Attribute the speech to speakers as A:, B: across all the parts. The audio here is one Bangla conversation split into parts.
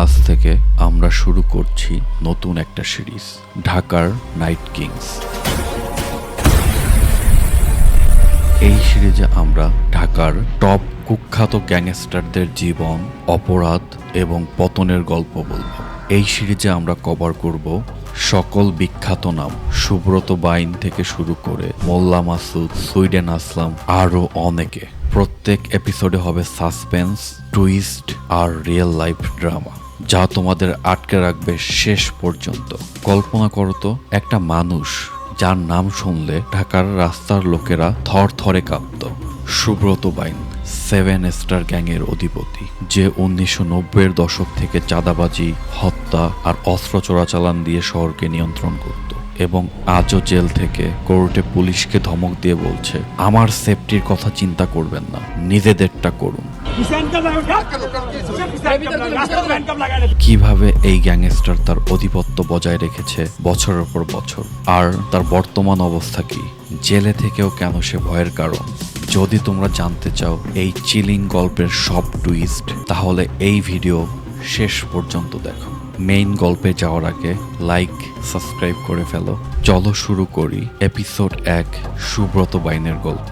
A: আজ থেকে আমরা শুরু করছি নতুন একটা সিরিজ, ঢাকার নাইট কিংস। এই সিরিজে আমরা ঢাকার টপ কুখ্যাত গ্যাংস্টারদের জীবন, অপরাধ এবং পতনের গল্প বলব। এই সিরিজে আমরা কভার করব সকল বিখ্যাত নাম, সুব্রত বাইন থেকে শুরু করে মোল্লা মাসুদ, সুইডেন আসলাম আরও অনেকে। প্রত্যেক এপিসোডে হবে সাসপেন্স টুইস্ট আর রিয়েল লাইফ ড্রামা যা তোমাদের আটকে রাখবে শেষ পর্যন্ত। কল্পনা করো তো, একটা মানুষ যার নাম শুনলে ঢাকার রাস্তার লোকেরা থর থরে কাঁপত। সুব্রত বাইন, সেভেন স্টার গ্যাংয়ের অধিপতি, যে উনিশশো নব্বইয়ের দশক থেকে চাঁদাবাজি, হত্যা আর অস্ত্র চোরাচালান দিয়ে শহরকে নিয়ন্ত্রণ করত। এবং আজও জেল থেকে কোর্টে পুলিশকে ধমক দিয়ে বলছে, আমার সেফটির কথা চিন্তা করবেন না, নিজেদেরটা করুন। কীভাবে এই গ্যাংস্টার তার আধিপত্য বজায় রেখেছে বছরের পর বছর? আর তার বর্তমান অবস্থা কি? জেলে থেকেও কেন সে ভয়ের কারণ? যদি তোমরা জানতে চাও এই চিলিং গল্পের সব টুইস্ট, তাহলে এই ভিডিও শেষ পর্যন্ত দেখো। মেইন গল্পে যাওয়ার আগে লাইক সাবস্ক্রাইব করে ফেলো। চলো শুরু করি এপিসোড এক, সুব্রত বাইনের গল্প।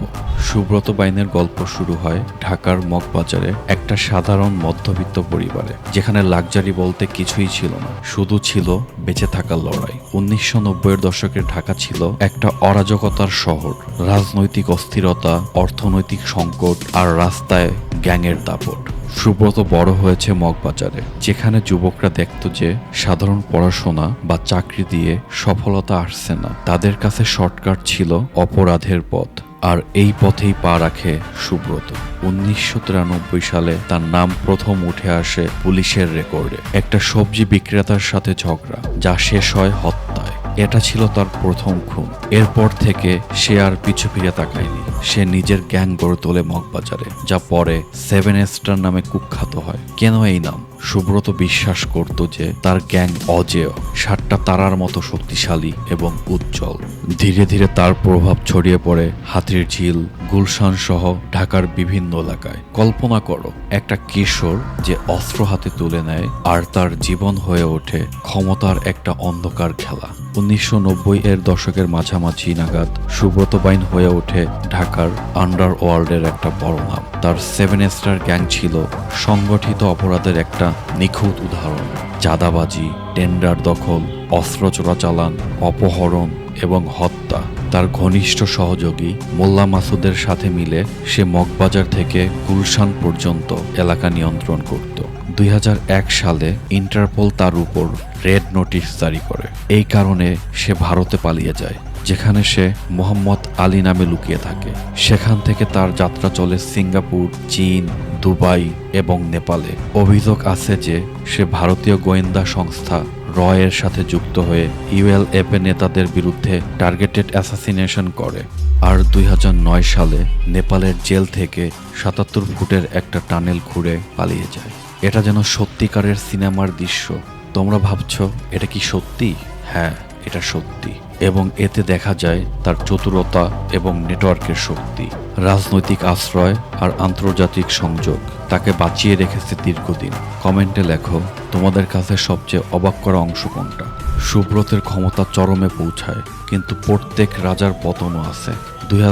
A: সুব্রত বাইনের গল্প শুরু হয় ঢাকার মগবাজারে একটা সাধারণ মধ্যবিত্ত পরিবারে, যেখানে লাক্সারি বলতে কিছুই ছিল না, শুধু ছিল বেঁচে থাকার লড়াই। উনিশশো নব্বইয়ের দশকের ঢাকা ছিল একটা অরাজকতার শহর। রাজনৈতিক অস্থিরতা, অর্থনৈতিক সংকট আর রাস্তায় গ্যাংয়ের দাপট। সুব্রত বড় হয়েছে মগবাজারে, যেখানে যুবকরা দেখত যে সাধারণ পড়াশোনা বা চাকরি দিয়ে সফলতা আসছে। না। তাদের কাছে শর্টকাট ছিল অপরাধের পথ, আর এই পথেই পা রাখে সুব্রত। উনিশশো তিরানব্বই সালে তার নাম প্রথম উঠে আসে পুলিশের রেকর্ডে। একটা সবজি বিক্রেতার সাথে ঝগড়া, যা শেষ হয় হত্যায়। এটা ছিল তার প্রথম খুন। এরপর থেকে সে আর পিছু ফিরে তাকায়নি। সে নিজের গ্যাং গড়ে তোলে মগবাজারে, যা পরে সেভেন স্টার নামে কুখ্যাত হয়। কেন এই নাম? সুব্রত বিশ্বাস করত যে তার গ্যাং অজেয়, সাতটা তারার মতো শক্তিশালী এবং উজ্জ্বল। ধীরে ধীরে তার প্রভাব ছড়িয়ে পড়ে হাতির ঝিল, গুলশান সহ ঢাকার বিভিন্ন এলাকায়। কল্পনা করো, একটা কিশোর যে অস্ত্র হাতে তুলে নেয় আর তার জীবন হয়ে ওঠে ক্ষমতার একটা অন্ধকার খেলা। উনিশশো নব্বই এর দশকের মাঝামাঝি নাগাদ সুব্রত বাইন হয়ে ওঠে ঢাকার আন্ডার ওয়ার্ল্ডের একটা বড় নাম তার সেভেন স্টার গ্যাং ছিল সংগঠিত অপরাধের একটা নিখুঁত উদাহরণ, চাঁদাবাজি, টেন্ডার দখল, অস্ত্র চোরাচালান, অপহরণ এবং হত্যা। তার ঘনিষ্ঠ সহযোগী মোল্লা মাসুদের সাথে মিলে সে মগবাজার থেকে গুলশান পর্যন্ত এলাকা নিয়ন্ত্রণ করত। দুই হাজার এক সালে ইন্টারপোল তার উপর রেড নোটিশ জারি করে। এই কারণে সে ভারতে পালিয়ে যায়, যেখানে সে মোহাম্মদ আলী নামে লুকিয়ে থাকে। সেখান থেকে তার যাত্রা চলে সিঙ্গাপুর, চীন দুবাই এবং নেপালে অভিযোগ আছে যে সে ভারতীয় গোয়েন্দা সংস্থা রয়ের সাথে যুক্ত হয়ে ইউএলএফএ নেতাদের বিরুদ্ধে টার্গেটেড অ্যাসাসিনেশন করে। আর দুই হাজার নয় সালে নেপালের জেল থেকে সাতাত্তর ফুটের একটা টানেল খুঁড়ে পালিয়ে যায়। এটা যেন সত্যিকারের সিনেমার দৃশ্য। তোমরা ভাবছ, এটা কি সত্যি? হ্যাঁ। এটা সত্যি এবং এতে দেখা যায় তার চতুরতা এবং নেটওয়ার্কের শক্তি, রাজনৈতিক আশ্রয় আর আন্তর্জাতিক সংযোগ। তাকে বাঁচিয়ে রেখেছে দীর্ঘদিন। কমেন্টে লেখো, তোমাদের কাছে সবচেয়ে অবাক করা অংশ কোনটা? সুব্রতের ক্ষমতা চরমে পৌঁছায়, কিন্তু প্রত্যেক রাজার পতনও আছে। দুই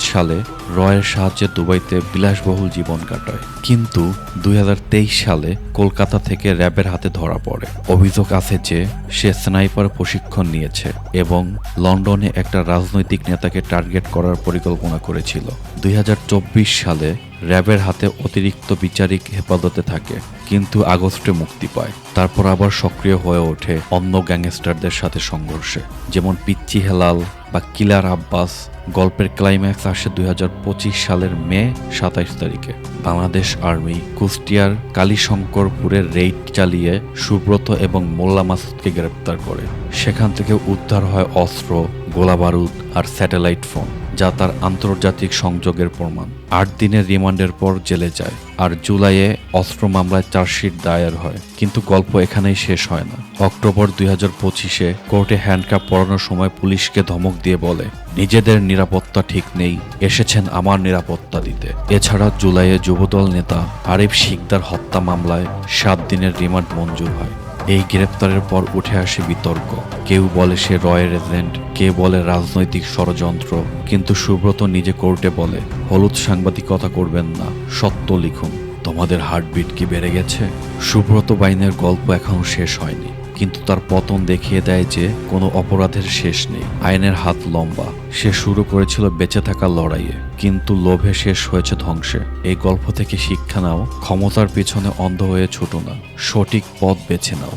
A: সালে রয়ের সাহায্যে দুবাইতে বিলাসবহুল জীবন কাটায়। কিন্তু দুই হাজার তেইশ সালে কলকাতা থেকে র্যাবের হাতে ধরা পড়ে। অভিযোগ আছে যে সে স্নাইপার প্রশিক্ষণ নিয়েছে এবং লন্ডনে একটা রাজনৈতিক নেতাকে টার্গেট করার পরিকল্পনা করেছিল। দুই হাজার চব্বিশ সালে র্যাবের হাতে অতিরিক্ত বিচারিক হেফাজতে থাকে, কিন্তু আগস্টে মুক্তি পায়। তারপর আবার সক্রিয় হয়ে ওঠে অন্য গ্যাংস্টারদের সাথে সংঘর্ষে, যেমন পিচ্চি হেলাল বা কিলার আব্বাস। গল্পের ক্লাইম্যাক্স আসে দুই হাজার পঁচিশ সালের মে সাতাইশ তারিখে। বাংলাদেশ আর্মি কুষ্টিয়ার কালীশঙ্করপুরের রেইড চালিয়ে সুব্রত এবং মোল্লা মাসুদকে গ্রেপ্তার করে। সেখান থেকে উদ্ধার হয় অস্ত্র, গোলাবারুদ আর স্যাটেলাইট ফোন। যা তার আন্তর্জাতিক সংযোগের প্রমাণ। আট দিনের রিমান্ডের পর জেলে যায়, আর জুলাইয়ে অস্ত্র মামলায় চার্জশিট দায়ের হয়। কিন্তু গল্প এখানেই শেষ হয় না। অক্টোবর দুই হাজার পঁচিশে কোর্টে হ্যান্ডকাপ পরানোর সময় পুলিশকে ধমক দিয়ে বলে, নিজেদের নিরাপত্তা ঠিক নেই, এসেছেন আমার নিরাপত্তা দিতে। এছাড়া জুলাইয়ে যুবদল নেতা আরিফ শিকদার হত্যা মামলায় সাত দিনের রিমান্ড মঞ্জুর হয়। এই গ্রেপ্তারের পর উঠে আসে বিতর্ক। কেউ বলে সে রয়ের এজেন্ট কে বলে রাজনৈতিক ষড়যন্ত্র, কিন্তু সুব্রত নিজে কোর্টে বলে, হলুদ সাংবাদিকতা করবেন না, সত্য লিখুন। তোমাদের হার্টবিট কি বেড়ে গেছে? সুব্রত বাইনের গল্প এখনও শেষ হয়নি, কিন্তু তার পতন দেখিয়ে দেয় যে কোনো অপরাধের শেষ নেই। আইনের হাত লম্বা। সে শুরু করেছিল বেঁচে থাকার লড়াইয়ে, কিন্তু লোভে শেষ হয়েছে ধ্বংসে। এই গল্প থেকে শিক্ষা নাও, ক্ষমতার পিছনে অন্ধ হয়ে ছোটো না, সঠিক পথ বেছে নাও।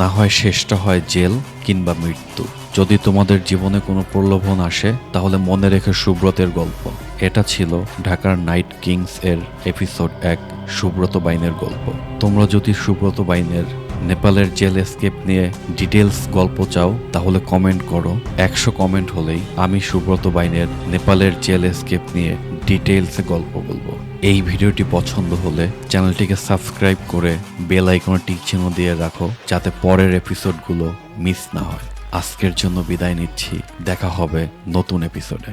A: না হয় শেষটা হয় জেল কিংবা মৃত্যু। যদি তোমাদের জীবনে কোনো প্রলোভন আসে, তাহলে মনে রেখে সুব্রতের গল্প। এটা ছিল ঢাকার নাইট কিংস এর এপিসোড এক, সুব্রত বাইনের গল্প। তোমরা যদি সুব্রত বাইনের নেপালের জেল এসকেপ নিয়ে ডিটেলস গল্প চাও, তাহলে কমেন্ট করো। একশো কমেন্ট হলেই আমি সুব্রত বাইনের নেপালের জেল এসকেপ নিয়ে ডিটেলসে গল্প বলব। এই ভিডিওটি পছন্দ হলে চ্যানেলটিকে সাবস্ক্রাইব করে বেল আইকনে টিক চিহ্ন দিয়ে রাখো, যাতে পরের এপিসোডগুলো মিস না হয়। আজকের জন্য বিদায় নিচ্ছি। দেখা হবে নতুন এপিসোডে